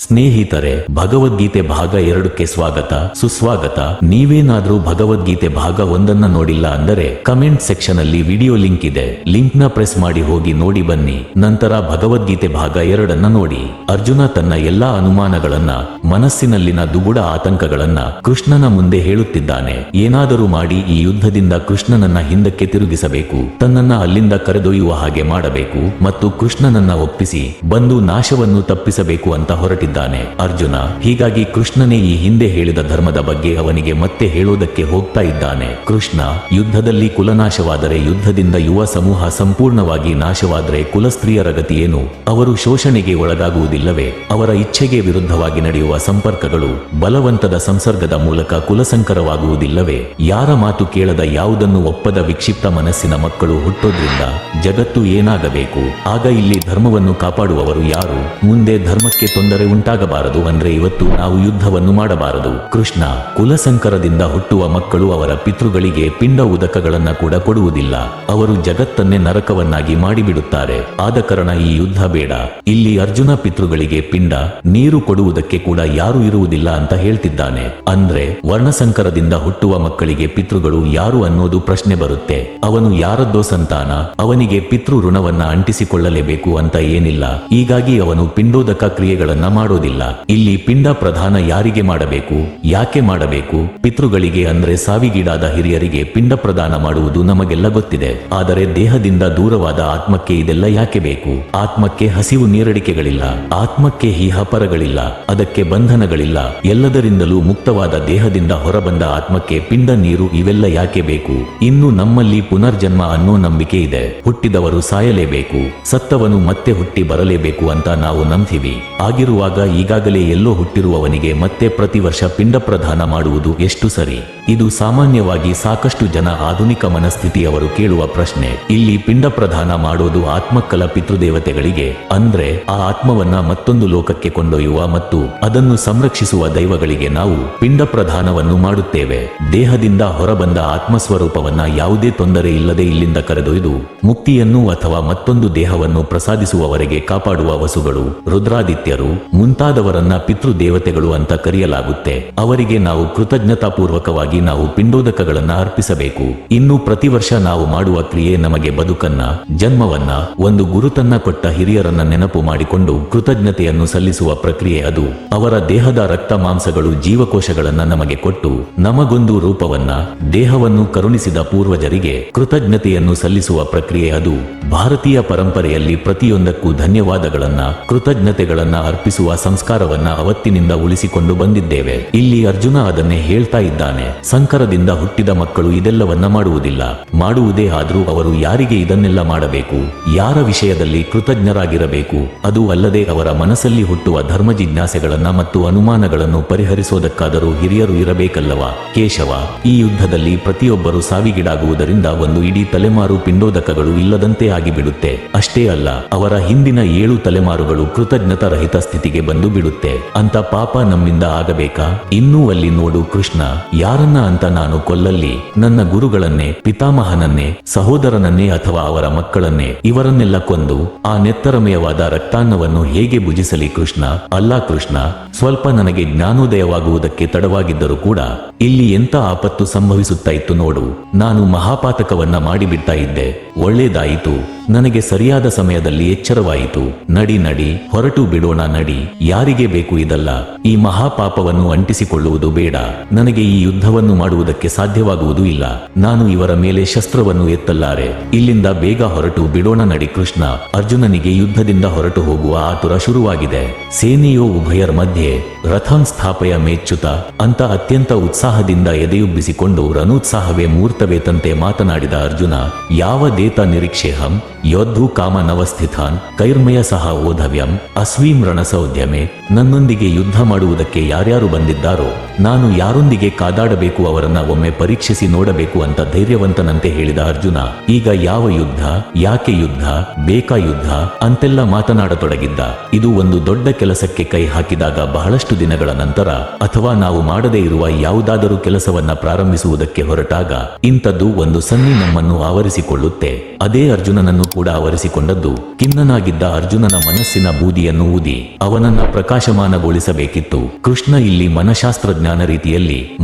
ಸ್ನೇಹಿತರೆ, ಭಗವದ್ಗೀತೆ ಭಾಗ ಎರಡಕ್ಕೆ ಸ್ವಾಗತ. ಸುಸ್ವಾಗತ. ನೀವೇನಾದ್ರೂ ಭಗವದ್ಗೀತೆ ಭಾಗ ಒಂದನ್ನ ನೋಡಿಲ್ಲ ಅಂದರೆ ಕಮೆಂಟ್ ಸೆಕ್ಷನ್ ಅಲ್ಲಿ ವಿಡಿಯೋ ಲಿಂಕ್ ಇದೆ. ಲಿಂಕ್ನ ಪ್ರೆಸ್ ಮಾಡಿ ಹೋಗಿ ನೋಡಿ ಬನ್ನಿ. ನಂತರ ಭಗವದ್ಗೀತೆ ಭಾಗ ಎರಡನ್ನ ನೋಡಿ. ಅರ್ಜುನ ತನ್ನ ಎಲ್ಲಾ ಅನುಮಾನಗಳನ್ನ, ಮನಸ್ಸಿನಲ್ಲಿನ ದುಗುಡ ಆತಂಕಗಳನ್ನ ಕೃಷ್ಣನ ಮುಂದೆ ಹೇಳುತ್ತಿದ್ದಾನೆ. ಏನಾದರೂ ಮಾಡಿ ಈ ಯುದ್ಧದಿಂದ ಕೃಷ್ಣನನ್ನ ಹಿಂದಕ್ಕೆ ತಿರುಗಿಸಬೇಕು. ತನ್ನನ್ನ ಅಲ್ಲಿಂದ ಕರೆದೊಯ್ಯುವ ಹಾಗೆ ಮಾಡಬೇಕು ಮತ್ತು ಕೃಷ್ಣನನ್ನ ಒಪ್ಪಿಸಿ, ಬಂದು ನಾಶವನ್ನು ತಪ್ಪಿಸಬೇಕು ಅಂತ ಹೊರಟಿದ್ದಾನೆ ಅರ್ಜುನ, ಹೀಗಾಗಿ ಕೃಷ್ಣನೇ ಈ ಹಿಂದೆ ಹೇಳಿದ ಧರ್ಮದ ಬಗ್ಗೆ ಅವನಿಗೆ ಮತ್ತೆ ಹೇಳೋದಕ್ಕೆ ಹೋಗ್ತಾ ಇದ್ದಾನೆ. ಕೃಷ್ಣ, ಯುದ್ಧದಲ್ಲಿ ಕುಲನಾಶವಾದರೆ ಯುದ್ಧದಿಂದ ಯುವ ಸಮೂಹ ಸಂಪೂರ್ಣವಾಗಿ ನಾಶವಾದರೆ ಕುಲಸ್ತ್ರೀಯರ ಗತಿಯೇನು ಅವರು ಶೋಷಣೆಗೆ ಒಳಗಾಗುವುದಿಲ್ಲವೇ? ಅವರ ಇಚ್ಛೆಗೆ ವಿರುದ್ಧವಾಗಿ ನಡೆಯುವ ಸಂಪರ್ಕಗಳು ಬಲವಂತದ ಸಂಸರ್ಗದ ಮೂಲಕ ಕುಲಸಂಕರವಾಗುವುದಿಲ್ಲವೇ? ಯಾರ ಮಾತು ಕೇಳದ ಯಾವುದನ್ನು ಒಪ್ಪದ ವಿಕ್ಷಿಪ್ತ ಮನಸ್ಸಿನ ಮಕ್ಕಳು ಹುಟ್ಟೋದ್ರಿಂದ ಜಗತ್ತು ಏನಾಗಬೇಕು? ಆಗ ಇಲ್ಲಿ ಧರ್ಮವನ್ನು ಕಾಪಾಡುವವರು ಯಾರು? ಮುಂದೆ ಧರ್ಮಕ್ಕೆ ತೊಂದರೆ ಉಂಟಾಗಬಾರದು ಅಂದ್ರೆ ಇವತ್ತು ನಾವು ಯುದ್ಧವನ್ನು ಮಾಡಬಾರದು. ಕೃಷ್ಣ ಕುಲಸಂಕರದಿಂದ ಹುಟ್ಟುವ ಮಕ್ಕಳು ಅವರ ಪಿತೃಗಳಿಗೆ ಪಿಂಡ ಉದಕಗಳನ್ನ ಕೂಡ ಕೊಡುವುದಿಲ್ಲ. ಅವರು ಜಗತ್ತನ್ನೇ ನರಕವನ್ನಾಗಿ ಮಾಡಿಬಿಡುತ್ತಾರೆ. ಆದ ಕಾರಣ ಈ ಯುದ್ಧ ಬೇಡ. ಇಲ್ಲಿ ಅರ್ಜುನ ಪಿತೃಗಳಿಗೆ ಪಿಂಡ, ನೀರು ಕೊಡುವುದಕ್ಕೆ ಕೂಡ ಯಾರು ಇರುವುದಿಲ್ಲ ಅಂತ ಹೇಳ್ತಿದ್ದಾನೆ. ಅಂದ್ರೆ ವರ್ಣಸಂಕರದಿಂದ ಹುಟ್ಟುವ ಮಕ್ಕಳಿಗೆ ಪಿತೃಗಳು ಯಾರು ಅನ್ನೋದು ಪ್ರಶ್ನೆ ಬರುತ್ತೆ. ಅವನು ಯಾರದ್ದೋ ಸಂತಾನ, ಅವನಿಗೆ ಪಿತೃ ಋಣವನ್ನ ಅಂಟಿಸಿಕೊಳ್ಳಲೇಬೇಕು ಅಂತ ಏನಿಲ್ಲ. ಹೀಗಾಗಿ ಅವನು ಪಿಂಡೋದಕ ಕ್ರಿಯೆಗಳನ್ನ ಮಾಡೋದಿಲ್ಲ ಇಲ್ಲಿ ಪಿಂಡ ಪ್ರಧಾನ ಯಾರಿಗೆ ಮಾಡಬೇಕು, ಯಾಕೆ ಮಾಡಬೇಕು? ಪಿತೃಗಳಿಗೆ ಅಂದ್ರೆ ಸಾವಿಗೀಡಾದ ಹಿರಿಯರಿಗೆ ಪಿಂಡ ಪ್ರದಾನ ಮಾಡುವುದು ನಮಗೆಲ್ಲ ಗೊತ್ತಿದೆ. ಆದರೆ ದೇಹದಿಂದ ದೂರವಾದ ಆತ್ಮಕ್ಕೆ ಇದೆಲ್ಲ ಯಾಕೆ ಬೇಕು? ಆತ್ಮಕ್ಕೆ ಹಸಿವು ನೀರಡಿಕೆಗಳಿಲ್ಲ, ಆತ್ಮಕ್ಕೆ ಹಿಹಪರಗಳಿಲ್ಲ, ಅದಕ್ಕೆ ಬಂಧನಗಳಿಲ್ಲ. ಎಲ್ಲದರಿಂದಲೂ ಮುಕ್ತವಾದ ದೇಹದಿಂದ ಹೊರಬಂದ ಆತ್ಮಕ್ಕೆ ಪಿಂಡ ನೀರು ಇವೆಲ್ಲ ಯಾಕೆ ಬೇಕು? ಇನ್ನು ನಮ್ಮಲ್ಲಿ ಪುನರ್ಜನ್ಮ ಅನ್ನೋ ನಂಬಿಕೆ ಇದೆ. ಹುಟ್ಟಿದವರು ಸಾಯಲೇಬೇಕು, ಸತ್ತವನು ಮತ್ತೆ ಹುಟ್ಟಿ ಬರಲೇಬೇಕು ಅಂತ ನಾವು ನಂಬ್ತೀವಿ. ಆಗಿರುವಾಗ ಈಗಾಗಲೇ ಎಲ್ಲೋ ಹುಟ್ಟಿರುವವನಿಗೆ ಮತ್ತೆ ಪ್ರತಿ ವರ್ಷ ಪಿಂಡ ಪ್ರಧಾನ ಮಾಡುವುದು ಎಷ್ಟು ಸರಿ? ಇದು ಸಾಮಾನ್ಯವಾಗಿ ಸಾಕಷ್ಟು ಜನ ಆಧುನಿಕ ಮನಸ್ಥಿತಿಯವರು ಕೇಳುವ ಪ್ರಶ್ನೆ. ಇಲ್ಲಿ ಪಿಂಡ ಪ್ರಧಾನ ಮಾಡೋದು ಆತ್ಮಕ್ಕಲ ಪಿತೃದೇವತೆಗಳಿಗೆ, ಅಂದ್ರೆ ಆ ಆತ್ಮವನ್ನ ಮತ್ತೊಂದು ಲೋಕಕ್ಕೆ ಕೊಂಡೊಯ್ಯುವ ಮತ್ತು ಅದನ್ನು ಸಂರಕ್ಷಿಸುವ ದೈವಗಳಿಗೆ ನಾವು ಪಿಂಡ ಪ್ರಧಾನವನ್ನು ಮಾಡುತ್ತೇವೆ. ದೇಹದಿಂದ ಹೊರಬಂದ ಆತ್ಮಸ್ವರೂಪವನ್ನ ಯಾವುದೇ ತೊಂದರೆ ಇಲ್ಲದೆ ಇಲ್ಲಿಂದ ಕರೆದೊಯ್ದು, ಮುಕ್ತಿಯನ್ನು ಅಥವಾ ಮತ್ತೊಂದು ದೇಹವನ್ನು ಪ್ರಸಾದಿಸುವವರೆಗೆ ಕಾಪಾಡುವ ವಸುಗಳು, ರುದ್ರಾದಿತ್ಯರು, ಮುಂತಾದವರನ್ನ ಪಿತೃದೇವತೆಗಳು ಅಂತ ಕರೆಯಲಾಗುತ್ತೆ. ಅವರಿಗೆ ನಾವು ಕೃತಜ್ಞತಾಪೂರ್ವಕವಾಗಿ ನಾವು ಪಿಂಡೋದಕಗಳನ್ನು ಅರ್ಪಿಸಬೇಕು. ಇನ್ನು ಪ್ರತಿ ವರ್ಷ ನಾವು ಮಾಡುವ ಕ್ರಿಯೆ ನಮಗೆ ಬದುಕನ್ನ, ಜನ್ಮವನ್ನ, ಒಂದು ಗುರುತನ್ನ ಕೊಟ್ಟ ಹಿರಿಯರನ್ನ ನೆನಪು ಮಾಡಿಕೊಂಡು ಕೃತಜ್ಞತೆಯನ್ನು ಸಲ್ಲಿಸುವ ಪ್ರಕ್ರಿಯೆ ಅದು. ಅವರ ದೇಹದ ರಕ್ತ ಮಾಂಸಗಳು ಜೀವಕೋಶಗಳನ್ನ ನಮಗೆ ಕೊಟ್ಟು, ನಮಗೊಂದು ರೂಪವನ್ನ, ದೇಹವನ್ನು ಕರುಣಿಸಿದ ಪೂರ್ವಜರಿಗೆ ಕೃತಜ್ಞತೆಯನ್ನು ಸಲ್ಲಿಸುವ ಪ್ರಕ್ರಿಯೆ ಅದು. ಭಾರತೀಯ ಪರಂಪರೆಯಲ್ಲಿ ಪ್ರತಿಯೊಂದಕ್ಕೂ ಧನ್ಯವಾದಗಳನ್ನ, ಕೃತಜ್ಞತೆಗಳನ್ನ ಅರ್ಪಿಸುವ ಸಂಸ್ಕಾರವನ್ನ ಅವತ್ತಿನಿಂದ ಉಳಿಸಿಕೊಂಡು ಬಂದಿದ್ದೇವೆ. ಇಲ್ಲಿ ಅರ್ಜುನ ಅದನ್ನೇ ಹೇಳ್ತಾ ಇದ್ದಾನೆ. ಸಂಕರದಿಂದ ಹುಟ್ಟಿದ ಮಕ್ಕಳು ಇದೆಲ್ಲವನ್ನ ಮಾಡುವುದಿಲ್ಲ. ಮಾಡುವುದೇ ಆದರೂ ಅವರು ಯಾರಿಗೆ ಇದನ್ನೆಲ್ಲ ಮಾಡಬೇಕು? ಯಾರ ವಿಷಯದಲ್ಲಿ ಕೃತಜ್ಞರಾಗಿರಬೇಕು? ಅದು ಅಲ್ಲದೆ ಅವರ ಮನಸ್ಸಲ್ಲಿ ಹುಟ್ಟುವ ಧರ್ಮ ಜಿಜ್ಞಾಸೆಗಳನ್ನ ಮತ್ತು ಅನುಮಾನಗಳನ್ನು ಪರಿಹರಿಸೋದಕ್ಕಾದರೂ ಹಿರಿಯರು ಇರಬೇಕಲ್ಲವಾ? ಕೇಶವ, ಈ ಯುದ್ಧದಲ್ಲಿ ಪ್ರತಿಯೊಬ್ಬರು ಸಾವಿಗೀಡಾಗುವುದರಿಂದ ಒಂದು ಇಡೀ ತಲೆಮಾರು ಪಿಂಡೋದಕಗಳು ಇಲ್ಲದಂತೆ ಆಗಿಬಿಡುತ್ತೆ. ಅಷ್ಟೇ ಅಲ್ಲ, ಅವರ ಹಿಂದಿನ ಏಳು ತಲೆಮಾರುಗಳು ಕೃತಜ್ಞತಾರಹಿತ ಸ್ಥಿತಿಗೆ ಬಂದು ಬಿಡುತ್ತೆ. ಅಂತ ಪಾಪ ನಮ್ಮಿಂದ ಆಗಬೇಕಾ? ಇನ್ನೂ ಅಲ್ಲಿ ನೋಡು ಕೃಷ್ಣ, ಯಾರನ್ನ ಅಂತ ನಾನು ಕೊಲ್ಲಲ್ಲಿ ನನ್ನ ಗುರುಗಳನ್ನೇ, ಪಿತಾಮಹನನ್ನೇ, ಸಹೋದರನನ್ನೇ ಅಥವಾ ಅವರ ಮಕ್ಕಳನ್ನೇ ಇವರನ್ನೆಲ್ಲ ಕೊಂದು ಆ ನೆತ್ತರಮಯವಾದ ರಕ್ತಾನ್ನವನ್ನು ಹೇಗೆ ಭುಜಿಸಲಿ ಕೃಷ್ಣ? ಅಲ್ಲ ಕೃಷ್ಣ, ಸ್ವಲ್ಪ ನನಗೆ ಜ್ಞಾನೋದಯವಾಗುವುದಕ್ಕೆ ತಡವಾಗಿದ್ದರೂ ಕೂಡ ಇಲ್ಲಿ ಎಂತ ಆಪತ್ತು ಸಂಭವಿಸುತ್ತಾ ಇತ್ತು ನೋಡು. ನಾನು ಮಹಾಪಾತಕವನ್ನ ಮಾಡಿಬಿಡ್ತಾ ಇದ್ದೆ. ಒಳ್ಳೇದಾಯಿತು. ನನಗೆ ಸರಿಯಾದ ಸಮಯದಲ್ಲಿ ಎಚ್ಚರವಾಯಿತು. ನಡಿ ನಡಿ, ಹೊರಟು ಬಿಡೋಣ, ನಡಿ. ಯಾರಿಗೆ ಬೇಕು ಇದಲ್ಲ? ಈ ಮಹಾಪಾಪವನ್ನು ಅಂಟಿಸಿಕೊಳ್ಳುವುದು ಬೇಡ. ನನಗೆ ಈ ಯುದ್ಧವನ್ನು ಮಾಡುವುದಕ್ಕೆ ಸಾಧ್ಯವಾಗುವುದು ಇಲ್ಲ. ನಾನು ಇವರ ಮೇಲೆ ಶಸ್ತ್ರವನ್ನು ಎತ್ತಲ್ಲಾರೆ. ಇಲ್ಲಿಂದ ಬೇಗ ಹೊರಟು ಬಿಡೋಣ ನಡಿ ಕೃಷ್ಣ. ಅರ್ಜುನನಿಗೆ ಯುದ್ಧದಿಂದ ಹೊರಟು ಹೋಗುವ ಆತುರ ಶುರುವಾಗಿದೆ. ಸೇನೆಯೋ ಉಭಯರ ಮಧ್ಯೆ ರಥಂ ಸ್ಥಾಪೆಯ ಮೇಚ್ಚುತ ಅಂತ ಅತ್ಯಂತ ಉತ್ಸಾಹದಿಂದ ಎದೆಯುಬ್ಬಿಸಿಕೊಂಡು ರನೋತ್ಸಾಹವೇ ಮೂರ್ತವೇತಂತೆ ಮಾತನಾಡಿದ ಅರ್ಜುನ, ಯಾವ ದೇತ ನಿರೀಕ್ಷೇಹಂ? ಯೋಧು ಕಾಮನವಸ್ಥಿತಾನ್ ಕೈರ್ಮಯ ಸಹ ಓಧವ್ಯಂ, ಅಸ್ವೀಂ ರಣಸೌದ್ಯಮೆ ನನ್ನೊಂದಿಗೆ ಯುದ್ಧ ಮಾಡುವುದಕ್ಕೆ ಯಾರ್ಯಾರು ಬಂದಿದ್ದಾರೋ, ನಾನು ಯಾರೊಂದಿಗೆ ಕಾದಾಡಬೇಕು ಅವರನ್ನ ಒಮ್ಮೆ ಪರೀಕ್ಷಿಸಿ ನೋಡಬೇಕು ಅಂತ ಧೈರ್ಯವಂತನಂತೆ ಹೇಳಿದ ಅರ್ಜುನ, ಈಗ ಯಾವ ಯುದ್ಧ, ಯಾಕೆ ಯುದ್ಧ, ಬೇಕಾ ಯುದ್ಧ ಅಂತೆಲ್ಲ ಮಾತನಾಡತೊಡಗಿದ್ದ. ಇದು ಒಂದು ದೊಡ್ಡ ಕೆಲಸಕ್ಕೆ ಕೈ ಹಾಕಿದಾಗ ಬಹಳಷ್ಟು ದಿನಗಳ ನಂತರ, ಅಥವಾ ನಾವು ಮಾಡದೇ ಇರುವ ಯಾವುದಾದರೂ ಕೆಲಸವನ್ನ ಪ್ರಾರಂಭಿಸುವುದಕ್ಕೆ ಹೊರಟಾಗ, ಇಂಥದ್ದು ಒಂದು ಸನ್ನಿ ನಮ್ಮನ್ನು ಆವರಿಸಿಕೊಳ್ಳುತ್ತೆ. ಅದೇ ಅರ್ಜುನನನ್ನು ಕೂಡ ಆವರಿಸಿಕೊಂಡದ್ದು. ಖಿನ್ನನಾಗಿದ್ದ ಅರ್ಜುನನ ಮನಸ್ಸಿನ ಬೂದಿಯನ್ನು ಊದಿ, ಅವನನ್ನ ಪ್ರಕಾಶಮಾನಗೊಳಿಸಬೇಕಿತ್ತು. ಕೃಷ್ಣ ಇಲ್ಲಿ ಮನಶಾಸ್ತ್ರಜ್ಞಾನ ರೀತಿಯಲ್ಲಿ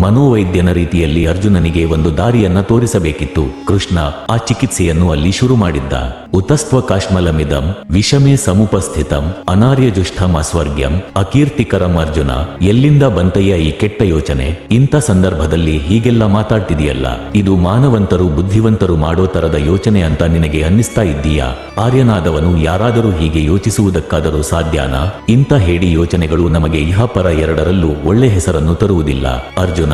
ಮನೋವೈದ್ಯನ ರೀತಿಯಲ್ಲಿ ಅರ್ಜುನನಿಗೆ ಒಂದು ದಾರಿಯನ್ನ ತೋರಿಸಬೇಕಿತ್ತು. ಕೃಷ್ಣ ಆ ಚಿಕಿತ್ಸೆಯನ್ನು ಅಲ್ಲಿ ಶುರು ಮಾಡಿದ್ದ. ಉತಸ್ತ್ವ ಕಾಶ್ಮಲಮಿದಂ, ವಿಷಮೇ ಸಮುಪಸ್ಥಿತಂ ಅನಾರ್ಯಜುಷ್ಠಂ ಅಸ್ವರ್ಗ್ಯಂ ಅಕೀರ್ತಿಕರಂ ಅರ್ಜುನ, ಎಲ್ಲಿಂದ ಬಂತಯ್ಯ ಈ ಕೆಟ್ಟ ಯೋಚನೆ? ಇಂಥ ಸಂದರ್ಭದಲ್ಲಿ ಹೀಗೆಲ್ಲ ಮಾತಾಡ್ತಿದೆಯಲ್ಲ. ಇದು ಮಾನವಂತರು ಬುದ್ಧಿವಂತರು ಮಾಡೋ ತರದ ಯೋಚನೆ ಅಂತ ನಿನಗೆ ಅನ್ನಿಸ್ತಾ ಇದ್ದೀಯಾ? ಆರ್ಯನಾದವನು ಯಾರಾದರೂ ಹೀಗೆ ಯೋಚಿಸುವುದಕ್ಕಾದರೂ ಸಾಧ್ಯನಾ? ಇಂಥ ಹೇಡಿ ಯೋಚನೆಗಳು ನಮಗೆ ಇಹಪರ ಎರಡರಲ್ಲೂ ಒಳ್ಳೆ ಹೆಸರನ್ನು ತರುವುದಿಲ್ಲ. ಅರ್ಜುನ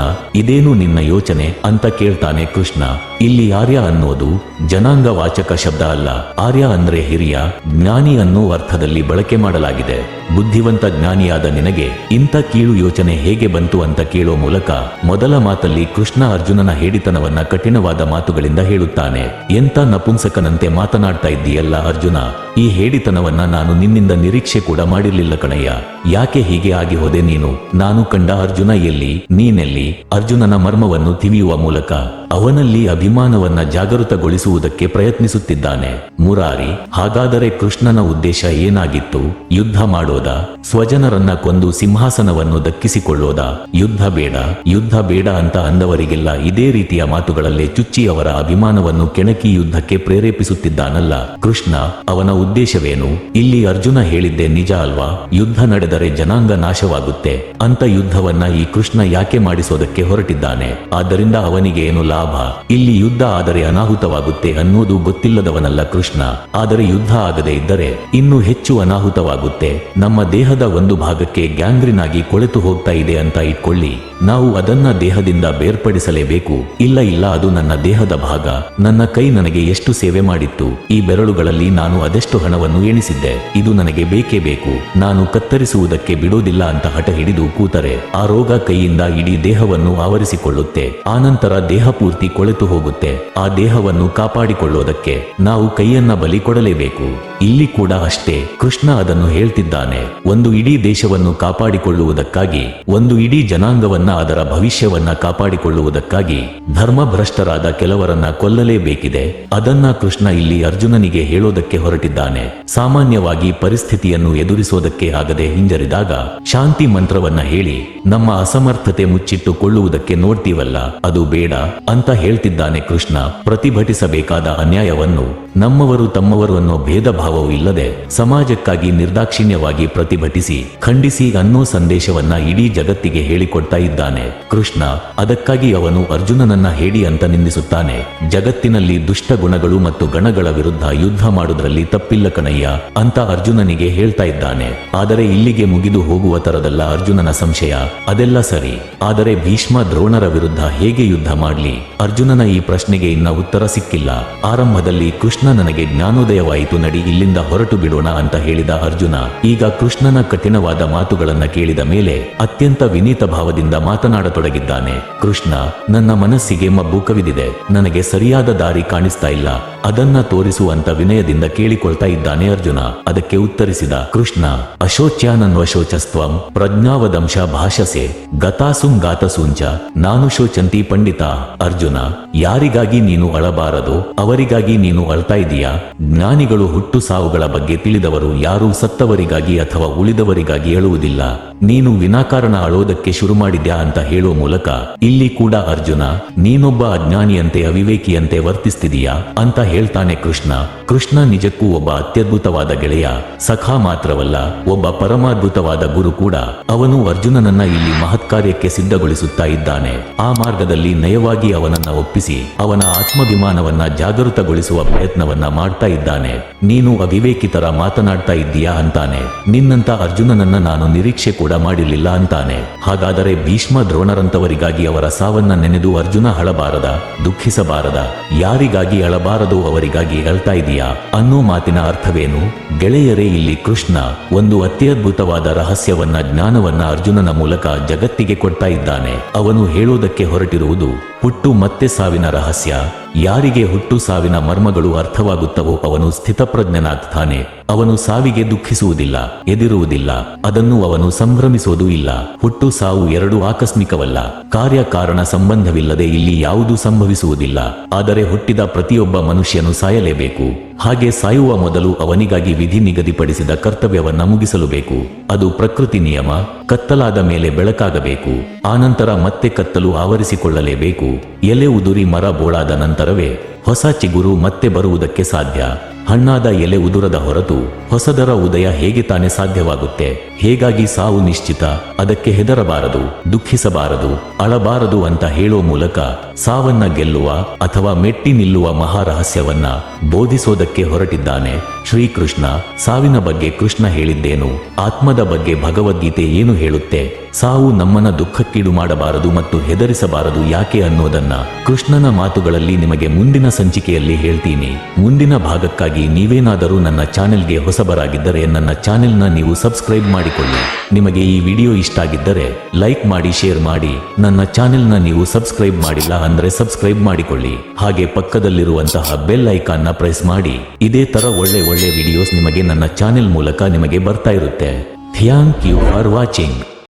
ಇದೇನು ನಿನ್ನ ಯೋಚನೆ ಅಂತ ಕೇಳ್ತಾನೆ ಕೃಷ್ಣ. ಇಲ್ಲಿ ಆರ್ಯ ಅನ್ನೋದು ಜನಾಂಗವಾಚಕ ಶಬ್ದ ಅಲ್ಲ. ಆರ್ಯ ಅಂದ್ರೆ ಹಿರಿಯ, ಜ್ಞಾನಿ ಅನ್ನೋ ಅರ್ಥದಲ್ಲಿ ಬಳಕೆ ಮಾಡಲಾಗಿದೆ. ಬುದ್ಧಿವಂತ ಜ್ಞಾನಿಯಾದ ನಿನಗೆ ಇಂಥ ಕೀಳು ಯೋಚನೆ ಹೇಗೆ ಬಂತು ಅಂತ ಕೇಳೋ ಮೂಲಕ ಮೊದಲ ಮಾತಲ್ಲಿ ಕೃಷ್ಣ ಅರ್ಜುನನ ಹೇಡಿತನವನ್ನ ಕಠಿಣವಾದ ಮಾತುಗಳಿಂದ ಹೇಳುತ್ತಾನೆ. ಎಂತ ನಪುಂಸಕನಂತೆ ಮಾತನಾಡ್ತಾ ಇದ್ದೀಯಲ್ಲ ಅರ್ಜುನ? ಈ ಹೇಡಿತನವನ್ನ ನಾನು ನಿನ್ನಿಂದ ನಿರೀಕ್ಷೆ ಕೂಡ ಮಾಡಿರಲಿಲ್ಲ ಕಣಯ್ಯ. ಯಾಕೆ ಹೀಗೆ ಆಗಿ ಹೋದೆ ನೀನು? ನಾನು ಕಂಡ ಅರ್ಜುನ ಎಲ್ಲಿ, ನೀನೆಲ್ಲಿ? ಅರ್ಜುನನ ಮರ್ಮವನ್ನು ತಿವಿಯುವ ಮೂಲಕ ಅವನಲ್ಲಿ ಅಭಿಮಾನವನ್ನ ಜಾಗೃತಗೊಳಿಸುವುದಕ್ಕೆ ಪ್ರಯತ್ನಿಸುತ್ತಿದ್ದಾನೆ. ಮುರಾರಿ, ಹಾಗಾದರೆ ಕೃಷ್ಣನ ಉದ್ದೇಶ ಏನಾಗಿತ್ತು? ಯುದ್ಧ ಮಾಡೋದ? ಸ್ವಜನರನ್ನ ಕೊಂದು ಸಿಂಹಾಸನವನ್ನು ದಕ್ಕಿಸಿಕೊಳ್ಳೋದ? ಯುದ್ಧ ಬೇಡ ಯುದ್ಧ ಬೇಡ ಅಂತ ಅಂದವರಿಗೆಲ್ಲ ಇದೇ ರೀತಿಯ ಮಾತುಗಳಲ್ಲೇ ಚುಚ್ಚಿ ಅವರ ಅಭಿಮಾನವನ್ನು ಕೆಣಕಿ ಯುದ್ಧಕ್ಕೆ ಪ್ರೇರೇಪಿಸುತ್ತಿದ್ದಾನಲ್ಲ. ಕೃಷ್ಣ, ಅವನ ಉದ್ದೇಶವೇನು? ಇಲ್ಲಿ ಅರ್ಜುನ ಹೇಳಿದ್ದೆ ನಿಜ ಅಲ್ವಾ? ಯುದ್ಧ ನಡೆದರೆ ಜನಾಂಗ ನಾಶವಾಗುತ್ತೆ. ಅಂತ ಯುದ್ಧವನ್ನ ಈ ಕೃಷ್ಣ ಯಾಕೆ ಮಾಡಿಸೋದಕ್ಕೆ ಹೊರಟಿದ್ದಾನೆ? ಆದ್ದರಿಂದ ಅವನಿಗೆ ಏನು ಲಾಭ? ಇಲ್ಲಿ ಯುದ್ಧ ಆದರೆ ಅನಾಹುತವಾಗುತ್ತೆ ಅನ್ನೋದು ಗೊತ್ತಿಲ್ಲದವನಲ್ಲ ಕೃಷ್ಣ. ಆದರೆ ಯುದ್ಧ ಆಗದೆ ಇದ್ದರೆ ಇನ್ನೂ ಹೆಚ್ಚು ಅನಾಹುತವಾಗುತ್ತೆ. ನಮ್ಮ ದೇಹದ ಒಂದು ಭಾಗಕ್ಕೆ ಗ್ಯಾಂಗ್ರಿನ್ ಆಗಿ ಕೊಳೆತು ಹೋಗ್ತಾ ಇದೆ ಅಂತ ಇಟ್ಕೊಳ್ಳಿ. ನಾವು ಅದನ್ನ ದೇಹದಿಂದ ಬೇರ್ಪಡಿಸಲೇಬೇಕು. ಇಲ್ಲ ಇಲ್ಲ, ಅದು ನನ್ನ ದೇಹದ ಭಾಗ. ನನ್ನ ಕೈ ನನಗೆ ಎಷ್ಟು ಸೇವೆ ಮಾಡಿತ್ತು. ಈ ಬೆರಳುಗಳಲ್ಲಿ ನಾನು ಅದೆಷ್ಟು ಹಣವನ್ನು ಎಣಿಸಿದ್ದೆ. ಇದು ನನಗೆ ಬೇಕೇ ಬೇಕು. ನಾನು ಕತ್ತರಿಸುವುದಕ್ಕೆ ಬಿಡೋದಿಲ್ಲ ಅಂತ ಹಠ ಹಿಡಿದು ಕೂತರೆ. ಆ ರೋಗ ಕೈಯಿಂದ ಇಡೀ ದೇಹವನ್ನು ಆವರಿಸಿಕೊಳ್ಳುತ್ತೆ. ಆನಂತರ ದೇಹ ಪೂರ್ತಿ ಕೊಳೆತು ಹೋಗುತ್ತೆ. ಆ ದೇಹವನ್ನು ಕಾಪಾಡಿಕೊಳ್ಳೋದಕ್ಕೆ ನಾವು ಕೈಯನ್ನ ಬಲಿ ಕೊಡಲೇಬೇಕು. ಇಲ್ಲಿ ಕೂಡ ಅಷ್ಟೇ. ಕೃಷ್ಣ ಅದನ್ನು ಹೇಳ್ತಿದ್ದಾನೆ. ಒಂದು ಇಡೀ ದೇಶವನ್ನು ಕಾಪಾಡಿಕೊಳ್ಳುವುದಕ್ಕಾಗಿ ಒಂದು ಇಡೀ ಜನಾಂಗವನ್ನ ಅದರ ಭವಿಷ್ಯವನ್ನ ಕಾಪಾಡಿಕೊಳ್ಳುವುದಕ್ಕಾಗಿ ಧರ್ಮಭ್ರಷ್ಟರಾದ ಕೆಲವರನ್ನ ಕೊಲ್ಲಲೇಬೇಕಿದೆ. ಅದನ್ನ ಕೃಷ್ಣ ಇಲ್ಲಿ ಅರ್ಜುನನಿಗೆ ಹೇಳೋದಕ್ಕೆ ಹೊರಟಿದ್ದಾನೆ. ಸಾಮಾನ್ಯವಾಗಿ ಪರಿಸ್ಥಿತಿಯನ್ನು ಎದುರಿಸೋದಕ್ಕೆ ಆಗದೆ ಹಿಂಜರಿದಾಗ ಶಾಂತಿ ಮಂತ್ರವನ್ನ ಹೇಳಿ, ನಮ್ಮ ಅಸಮರ್ಥತೆ ಮುಚ್ಚಿಟ್ಟುಕೊಳ್ಳುವುದಕ್ಕೆ ನೋಡ್ತೀವಲ್ಲ, ಅದು ಬೇಡ ಅಂತ ಹೇಳ್ತಿದ್ದಾನೆ ಕೃಷ್ಣ. ಪ್ರತಿಭಟಿಸಬೇಕಾದ ಅನ್ಯಾಯವನ್ನು ನಮ್ಮವರು ತಮ್ಮವರು ಅನ್ನೋ ಭೇದ ಭಾವವು ಇಲ್ಲದೆ ಸಮಾಜಕ್ಕಾಗಿ ನಿರ್ದಾಕ್ಷಿಣ್ಯವಾಗಿ ಪ್ರತಿಭಟಿಸಿ ಖಂಡಿಸಿ ಅನ್ನೋ ಸಂದೇಶವನ್ನ ಇಡೀ ಜಗತ್ತಿಗೆ ಹೇಳಿಕೊಡ್ತಾ ಇದ್ದಾನೆ. ಕೃಷ್ಣ, ಅದಕ್ಕಾಗಿ ಅವನು ಅರ್ಜುನನನ್ನ ಹೇಳಿ ಅಂತ ನಿಂದಿಸುತ್ತಾನೆ. ಜಗತ್ತಿನಲ್ಲಿ ದುಷ್ಟ ಗುಣಗಳು ಮತ್ತು ಗಣಗಳ ವಿರುದ್ಧ ಯುದ್ಧ ಮಾಡುವುದರಲ್ಲಿ ತಪ್ಪಿಲ್ಲ ಕಣಯ್ಯ ಅಂತ ಅರ್ಜುನನಿಗೆ ಹೇಳ್ತಾ ಇದ್ದಾನೆ. ಆದರೆ ಇಲ್ಲಿಗೆ ಮುಗಿದು ಹೋಗುವ ತರದಲ್ಲ ಅರ್ಜುನನ ಸಂಶಯ. ಅದೆಲ್ಲ ಸರಿ. ಆದರೆ ಭೀಷ್ಮ ದ್ರೋಣರ ವಿರುದ್ಧ ಹೇಗೆ ಯುದ್ಧ ಮಾಡಲಿ? ಅರ್ಜುನನ ಈ ಪ್ರಶ್ನೆಗೆ ಇನ್ನ ಉತ್ತರ ಸಿಕ್ಕಿಲ್ಲ. ಆರಂಭದಲ್ಲಿ ಕೃಷ್ಣ ನನಗೆ ಜ್ಞಾನೋದಯವಾಯಿತು, ನಡಿ ಇಲ್ಲಿಂದ ಹೊರಟು ಬಿಡೋಣ ಅಂತ ಹೇಳಿದ ಅರ್ಜುನ. ಈಗ ಕೃಷ್ಣನ ಕಠಿಣವಾದ ಮಾತುಗಳನ್ನ ಕೇಳಿದ ಮೇಲೆ ಅತ್ಯಂತ ವಿನೀತ ಭಾವದಿಂದ ಮಾತನಾಡತೊಡಗಿದ್ದಾನೆ. ಕೃಷ್ಣ, ನನ್ನ ಮನಸ್ಸಿಗೆ ಮಬ್ಬು ಕವಿದಿದೆ. ನನಗೆ ಸರಿಯಾದ ದಾರಿ ಕಾಣಿಸ್ತಾ ಇಲ್ಲ. ಅದನ್ನ ತೋರಿಸುವಂತ ವಿನಯದಿಂದ ಕೇಳಿಕೊಳ್ತಾ ಇದ್ದಾನೆ ಅರ್ಜುನ. ಅದಕ್ಕೆ ಉತ್ತರಿಸಿದ ಕೃಷ್ಣ, ಅಶೋಚ್ಯಾನನ್ವಶೋಚಸ್ತ್ವಂ ಪ್ರಜ್ಞಾವದಂಶ ಭಾಷಸೆ ಗತಾಸುಂ ಗಾತಸೂಂಚ ನಾನು ಶೋಚಂತಿ ಪಂಡಿತ. ಅರ್ಜುನ, ಯಾರಿಗಾಗಿ ನೀನು ಅಳಬಾರದು? ಅವರಿಗಾಗಿ ನೀನು ಅಳ್ತಾ ಇದೀಯಾ? ಜ್ಞಾನಿಗಳು ಹುಟ್ಟು ಸಾವುಗಳ ಬಗ್ಗೆ ತಿಳಿದವರು ಯಾರೂ ಸತ್ತವರಿಗಾಗಿ ಅಥವಾ ಉಳಿದವರಿಗಾಗಿ ಹೇಳುವುದಿಲ್ಲ. ನೀನು ವಿನಾಕಾರಣ ಅಳೋದಕ್ಕೆ ಶುರು ಮಾಡಿದ್ಯಾ ಅಂತ ಹೇಳುವ ಮೂಲಕ, ಇಲ್ಲಿ ಕೂಡ ಅರ್ಜುನ, ನೀನೊಬ್ಬ ಅಜ್ಞಾನಿಯಂತೆ ಅವಿವೇಕಿಯಂತೆ ವರ್ತಿಸ್ತಿದೀಯಾ ಅಂತ ಹೇಳ್ತಾನೆ ಕೃಷ್ಣ. ಕೃಷ್ಣ ನಿಜಕ್ಕೂ ಒಬ್ಬ ಅತ್ಯದ್ಭುತವಾದ ಗೆಳೆಯ, ಸಖಾ ಮಾತ್ರವಲ್ಲ, ಒಬ್ಬ ಪರಮಾದ್ಭುತವಾದ ಗುರು ಕೂಡ. ಅವನು ಅರ್ಜುನನನ್ನ ಇಲ್ಲಿ ಮಹತ್ಕಾರ್ಯಕ್ಕೆ ಸಿದ್ಧಗೊಳಿಸುತ್ತಾ ಇದ್ದಾನೆ. ಆ ಮಾರ್ಗದಲ್ಲಿ ನಯವಾಗಿ ಅವನನ್ನ ಒಪ್ಪಿಸಿ, ಅವನ ಆತ್ಮಭಿಮಾನವನ್ನ ಜಾಗೃತಗೊಳಿಸುವ ಪ್ರಯತ್ನವನ್ನ ಮಾಡ್ತಾ ಇದ್ದಾನೆ. ನೀನು ಅವಿವೇಕಿತರ ಮಾತನಾಡ್ತಾ ಇದ್ದೀಯಾ ಅಂತಾನೆ. ನಿನ್ನಂತ ಅರ್ಜುನನನ್ನ ನಾನು ನಿರೀಕ್ಷೆ ಕೂಡ ಮಾಡಿರಲಿಲ್ಲ ಅಂತಾನೆ. ಹಾಗಾದರೆ ಭೀಷ್ಮ ದ್ರೋಣರಂತವರಿಗಾಗಿ ಅವರ ಸಾವನ್ನ ನೆನೆದು ಅರ್ಜುನ ಹಳಬಾರದ, ದುಃಖಿಸಬಾರದ, ಯಾರಿಗಾಗಿ ಅಳಬಾರದು ಅವರಿಗಾಗಿ ಹೇಳ್ತಾ ಇದೀಯಾ? ಅನ್ನೋ ಮಾತಿನ ಅರ್ಥವೇನು? ಗೆಳೆಯರೇ, ಇಲ್ಲಿ ಕೃಷ್ಣ ಒಂದು ಅತ್ಯದ್ಭುತವಾದ ರಹಸ್ಯವನ್ನ ಜ್ಞಾನವನ್ನ ಅರ್ಜುನನ ಮೂಲಕ ಜಗತ್ತಿಗೆ ಕೊಡ್ತಾ ಇದ್ದಾನೆ. ಅವನು ಹೇಳೋದಕ್ಕೆ ಹೊರಟಿರುವುದು ಹುಟ್ಟು ಮತ್ತೆ ಸಾವಿನ ರಹಸ್ಯ ಯಾರಿಗೆ ಹುಟ್ಟು ಸಾವಿನ ಮರ್ಮಗಳು ಅರ್ಥವಾಗುತ್ತವೋ ಅವನು ಸ್ಥಿತಪ್ರಜ್ಞನಾಗ್ತಾನೆ. ಅವನು ಸಾವಿಗೆ ದುಃಖಿಸುವುದಿಲ್ಲ, ಎದಿರುವುದಿಲ್ಲ, ಅದನ್ನು ಅವನು ಸಂಭ್ರಮಿಸುವುದೂ ಇಲ್ಲ. ಹುಟ್ಟು ಸಾವು ಎರಡು ಆಕಸ್ಮಿಕವಲ್ಲ. ಕಾರ್ಯಕಾರಣ ಸಂಬಂಧವಿಲ್ಲದೆ ಇಲ್ಲಿ ಯಾವುದೂ ಸಂಭವಿಸುವುದಿಲ್ಲ. ಆದರೆ ಹುಟ್ಟಿದ ಪ್ರತಿಯೊಬ್ಬ ಮನುಷ್ಯನು ಸಾಯಲೇಬೇಕು. ಹಾಗೆ ಸಾಯುವ ಮೊದಲು ಅವನಿಗಾಗಿ ವಿಧಿ ನಿಗದಿಪಡಿಸಿದ ಕರ್ತವ್ಯವನ್ನ ಮುಗಿಸಲು ಬೇಕು ಅದು ಪ್ರಕೃತಿ ನಿಯಮ, ಕತ್ತಲಾದ ಮೇಲೆ ಬೆಳಕಾಗಬೇಕು. ಆನಂತರ ಮತ್ತೆ ಕತ್ತಲು ಆವರಿಸಿಕೊಳ್ಳಲೇಬೇಕು. ಎಲೆ ಉದುರಿ ಮರ ಬೋಳಾದ ನಂತರವೇ ಹೊಸ ಚಿಗುರು ಮತ್ತೆ ಬರುವುದಕ್ಕೆ ಸಾಧ್ಯ. ಹಣ್ಣಾದ ಎಲೆ ಉದುರದ ಹೊರತು ಹೊಸದರ ಉದಯ ಹೇಗೆ ತಾನೆ ಸಾಧ್ಯವಾಗುತ್ತೆ? ಹೇಗಾಗಿ ಸಾವು ನಿಶ್ಚಿತ? ಅದಕ್ಕೆ ಹೆದರಬಾರದು, ದುಃಖಿಸಬಾರದು, ಅಳಬಾರದು ಅಂತ ಹೇಳೋ ಮೂಲಕ ಸಾವನ್ನ ಗೆಲ್ಲುವ ಅಥವಾ ಮೆಟ್ಟಿ ನಿಲ್ಲುವ ಮಹಾರಹಸ್ಯವನ್ನ ಬೋಧಿಸೋದಕ್ಕೆ ಹೊರಟಿದ್ದಾನೆ ಶ್ರೀಕೃಷ್ಣ. ಸಾವಿನ ಬಗ್ಗೆ ಕೃಷ್ಣ ಹೇಳಿದ್ದೇನು? ಆತ್ಮದ ಬಗ್ಗೆ ಭಗವದ್ಗೀತೆ ಏನು ಹೇಳುತ್ತೆ? ಸಾವು ನಮ್ಮನ ದುಃಖಕ್ಕೀಡು ಮಾಡಬಾರದು ಮತ್ತು ಹೆದರಿಸಬಾರದು ಯಾಕೆ ಅನ್ನೋದನ್ನ ಕೃಷ್ಣನ ಮಾತುಗಳಲ್ಲಿ ನಿಮಗೆ ಮುಂದಿನ ಸಂಚಿಕೆಯಲ್ಲಿ ಹೇಳ್ತೀನಿ. ಮುಂದಿನ ಭಾಗಕ್ಕಾಗಿ ನೀವೇನಾದರೂ ನನ್ನ ಚಾನೆಲ್ಗೆ ಹೊಸಬರಾಗಿದ್ದರೆ ನನ್ನ ಚಾನೆಲ್ನ ನೀವು ಸಬ್ಸ್ಕ್ರೈಬ್ ಮಾಡಿಕೊಳ್ಳಿ. ನಿಮಗೆ ಈ ವಿಡಿಯೋ ಇಷ್ಟ ಆಗಿದ್ದರೆ ಲೈಕ್ ಮಾಡಿ, ಶೇರ್ ಮಾಡಿ. ನನ್ನ ಚಾನೆಲ್ನ ನೀವು ಸಬ್ಸ್ಕ್ರೈಬ್ ಮಾಡಿಲ್ಲ ಅಂದ್ರೆ ಸಬ್ಸ್ಕ್ರೈಬ್ ಮಾಡಿಕೊಳ್ಳಿ. ಹಾಗೆ ಪಕ್ಕದಲ್ಲಿರುವಂತಹ ಬೆಲ್ ಐಕಾನ್ನ ಪ್ರೆಸ್ ಮಾಡಿ. ಇದೇ ತರ ಒಳ್ಳೆ ಒಳ್ಳೆ ವಿಡಿಯೋಸ್ ನಿಮಗೆ ನನ್ನ ಚಾನೆಲ್ ಮೂಲಕ ನಿಮಗೆ ಬರ್ತಾ ಇರುತ್ತೆ. Thank you for watching.